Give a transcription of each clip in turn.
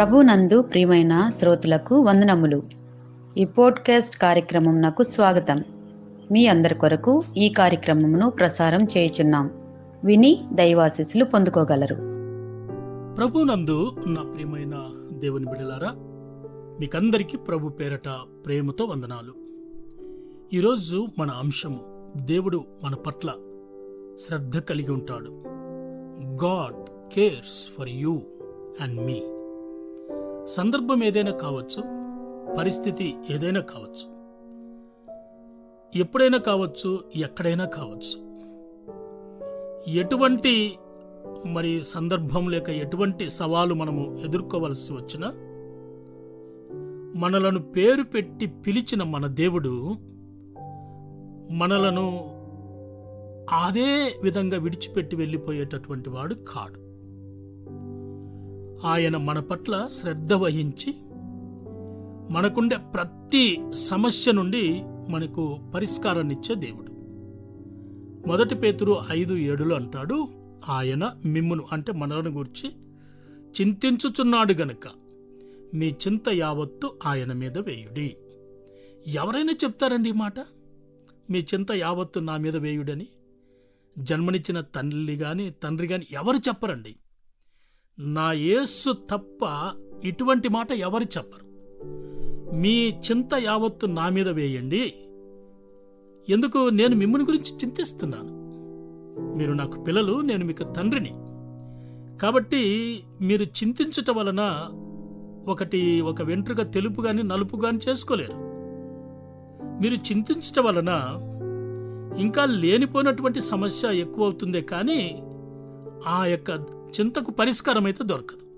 ప్రభునందు ప్రియమైన శ్రోతలకు వందనములు. ఈ పోడ్కాస్ట్ కార్యక్రమం నాకు స్వాగతం. మీ అందరి కొరకు ఈ కార్యక్రమమును ప్రసారం చేయుచున్నాం. విని దైవాశీస్సులు పొందుకోగలరు. ప్రభునందు నా ప్రియమైన దేవుని బిడలారా మీకందరికీ ప్రభు పేరట ప్రేమతో వందనాలు. ఈరోజు మన అంశము దేవుడు మన పట్ల శ్రద్ధ కలిగి ఉంటాడు. God cares for you and me. సందర్భం ఏదైనా కావచ్చు పరిస్థితి ఏదైనా కావచ్చు. ఎప్పుడైనా కావచ్చు ఎక్కడైనా కావచ్చు. ఎటువంటి మరి సందర్భం లేక ఎటువంటి సవాలు మనము ఎదుర్కోవలసి వచ్చినా మనలను పేరు పెట్టి పిలిచిన మన దేవుడు మనలను అదే విధంగా విడిచిపెట్టి వెళ్ళిపోయేటటువంటి వాడు కాడు. ఆయన మన పట్ల శ్రద్ధ వహించి మనకుండే ప్రతి సమస్య నుండి మనకు పరిష్కారాన్నిచ్చే దేవుడు. మొదటి పేతురు ఐదు ఏడులో అంటాడు ఆయన మిమ్మును అంటే మనలను గురించి చింతించుచున్నాడు గనుక మీ చింత యావత్తు ఆయన మీద వేయుడి. ఎవరైనా చెప్తారండి ఈ మాట? మీ చింత యావత్తు నా మీద వేయుడని? జన్మనిచ్చిన తల్లి కానీ తండ్రి కానీ ఎవరు చెప్పరండి? నా యేస్సు తప్ప ఇటువంటి మాట ఎవరు చెప్పరు. మీ చింత యావత్తు నా మీద వేయండి. ఎందుకు? నేను మిమ్మల్ని గురించి చింతిస్తున్నాను. మీరు నాకు పిల్లలు నేను మీకు తండ్రిని. కాబట్టి మీరు చింతించుట వలన ఒకటి ఒక వెంట్రుక తెలుపు కానీ నలుపు కానీ చేసుకోలేరు. మీరు చింతించటం వలన ఇంకా లేనిపోయినటువంటి సమస్య ఎక్కువ అవుతుందే కానీ ఆ యొక్క చింతకు పరిష్కారం అయితే దొరకదు.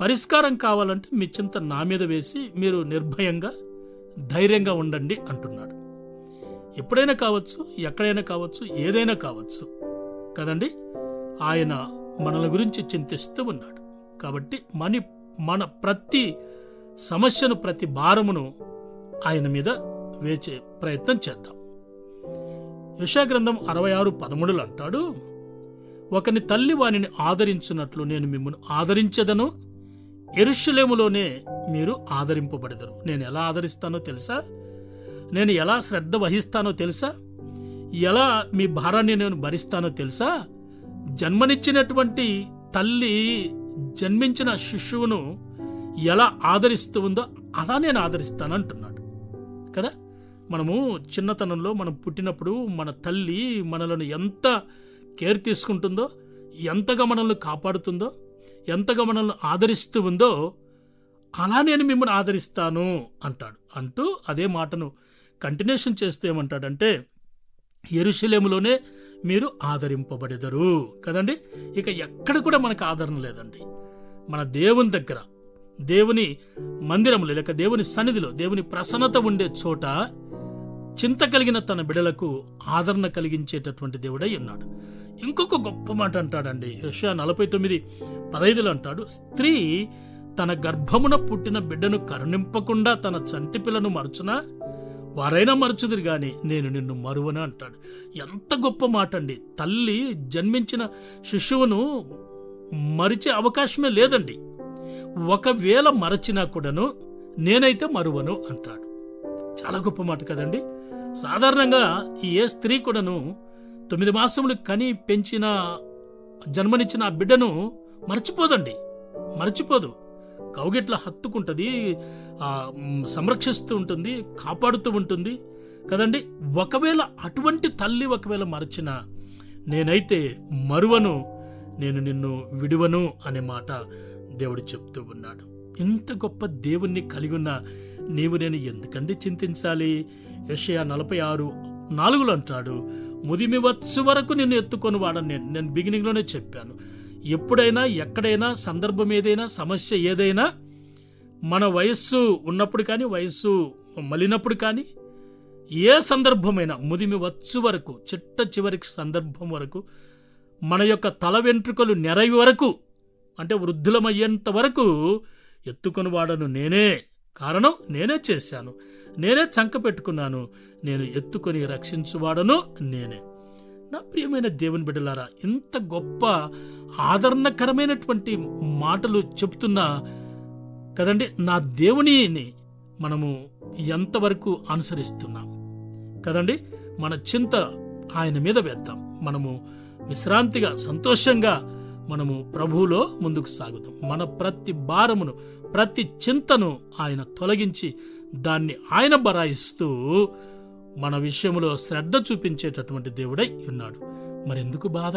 పరిష్కారం కావాలంటే మీ చింత నా మీద వేసి మీరు నిర్భయంగా ధైర్యంగా ఉండండి అంటున్నాడు. ఎప్పుడైనా కావచ్చు ఎక్కడైనా కావచ్చు ఏదైనా కావచ్చు. కదండి? ఆయన మనల గురించి చింతిస్తూ ఉన్నాడు. కాబట్టి మన మన ప్రతి సమస్యను ప్రతి భారమును ఆయన మీద వేచే ప్రయత్నం చేద్దాం. యశాగ్రంథం అరవై ఆరు పదమూడులు అంటాడు ఒకని తల్లి వానిని ఆదరించినట్లు నేను మిమ్మల్ని ఆదరించదను. ఎరుషులేములోనే మీరు ఆదరింపబడదరు. నేను ఎలా ఆదరిస్తానో తెలుసా? నేను ఎలా శ్రద్ధ వహిస్తానో తెలుసా? ఎలా మీ భారాన్ని నేను భరిస్తానో తెలుసా? జన్మనిచ్చినటువంటి తల్లి జన్మించిన శిశువును ఎలా ఆదరిస్తూ ఉందో అలా నేను ఆదరిస్తాను అంటున్నాడు. కదా? మనము చిన్నతనంలో మనం పుట్టినప్పుడు మన తల్లి మనలను ఎంత కేర్ తీసుకుంటుందో ఎంతగా మనల్ని కాపాడుతుందో ఎంతగా మనల్ని ఆదరిస్తూ ఉందో అలా నేను మిమ్మల్ని ఆదరిస్తాను అంటాడు. అంటూ అదే మాటను కంటిన్యూషన్ చేస్తూ ఏమంటాడంటే ఎరుశలేములోనే మీరు ఆదరింపబడెదరు. కదండి? ఇక ఎక్కడ కూడా మనకు ఆదరణ లేదండి. మన దేవుని దగ్గర దేవుని మందిరంలో లేక దేవుని సన్నిధిలో దేవుని ప్రసన్నత ఉండే చోట చింత కలిగిన తన బిడలకు ఆదరణ కలిగించేటటువంటి దేవుడై ఉన్నాడు. ఇంకొక గొప్ప మాట అంటాడండి. యషయా నలభై తొమ్మిది పదైదులో అంటాడు స్త్రీ తన గర్భమున పుట్టిన బిడ్డను కరుణింపకుండా తన చంటి పిల్లను మరచునా? వారైనా మరచుదురు గాని నేను నిన్ను మరువను? అంటాడు. ఎంత గొప్ప మాట అండి. తల్లి జన్మించిన శిశువును మరిచే అవకాశమే లేదండి. ఒకవేళ మరచినా కూడాను నేనైతే మరువను అంటాడు. చాలా గొప్ప మాట కదండి. సాధారణంగా ఈ ఏ స్త్రీ కూడాను తొమ్మిది మాసములు కని పెంచిన జన్మనిచ్చిన ఆ బిడ్డను మర్చిపోదండి. మర్చిపోదు. కౌగిట్ల హత్తుకుంటుంది సంరక్షిస్తూ ఉంటుంది కాపాడుతూ ఉంటుంది కదండి. ఒకవేళ అటువంటి తల్లి ఒకవేళ మరచిన నేనైతే మరువను నేను నిన్ను విడువను అనే మాట దేవుడు చెప్తూ ఉన్నాడు. ఇంత గొప్ప దేవుణ్ణి కలిగి ఉన్న నీవు నేను ఎందుకండి చింతించాలి? యషయా నలభై ఆరు నాలుగులో అంటాడు ముదిమి వచ్చు వరకు నిన్ను ఎత్తుకొని వాడని నేను నేను బిగినింగ్లోనే చెప్పాను. ఎప్పుడైనా ఎక్కడైనా సందర్భం ఏదైనా సమస్య ఏదైనా మన వయస్సు ఉన్నప్పుడు కానీ వయస్సు మలినప్పుడు కానీ ఏ సందర్భమైనా ముదిమి వచ్చు వరకు చిట్ట చివరి సందర్భం వరకు మన యొక్క తల వెంట్రుకలు నెరవి వరకు అంటే వృద్ధులమయ్యేంత వరకు ఎత్తుకొని వాడను నేనే. కారణం నేనే చేశాను. నేనే చంక పెట్టుకున్నాను. నేను ఎత్తుకొని రక్షించువాడను నేనే. నా ప్రియమైన దేవుని బిడ్డలారా ఇంత గొప్ప ఆదరణకరమైనటువంటి మాటలు చెప్తున్నా కదండి నా దేవునిని మనము ఎంతవరకు అనుసరిస్తున్నాం? కదండి మన చింత ఆయన మీద వేద్దాం. మనము విశ్రాంతిగా సంతోషంగా మనము ప్రభువులో ముందుకు సాగుతాం. మన ప్రతి భారమును ప్రతి చింతను ఆయన తొలగించి దాన్ని ఆయన బరాయిస్తూ మన విషయంలో శ్రద్ధ చూపించేటటువంటి దేవుడై ఉన్నాడు. మరెందుకు బాధ?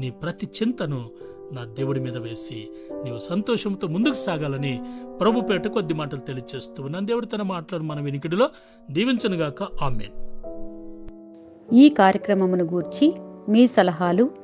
నీ ప్రతి చింతను నా దేవుడి మీద వేసి నీవు సంతోషంతో ముందుకు సాగాలని ప్రభుపేట కొద్ది మాటలు తెలియచేస్తూ ఉన్నాను. దేవుడు తన మాటలను మన వినికిడిలో దీవించనుగాక. ఆమెన్. ఈ కార్యక్రమమును గూర్చి మీ సలహాలు